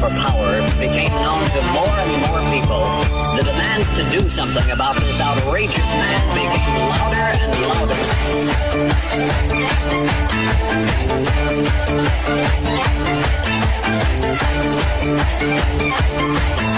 for power became known to more and more people, the demands to do something about this outrageous man became louder and louder. Thank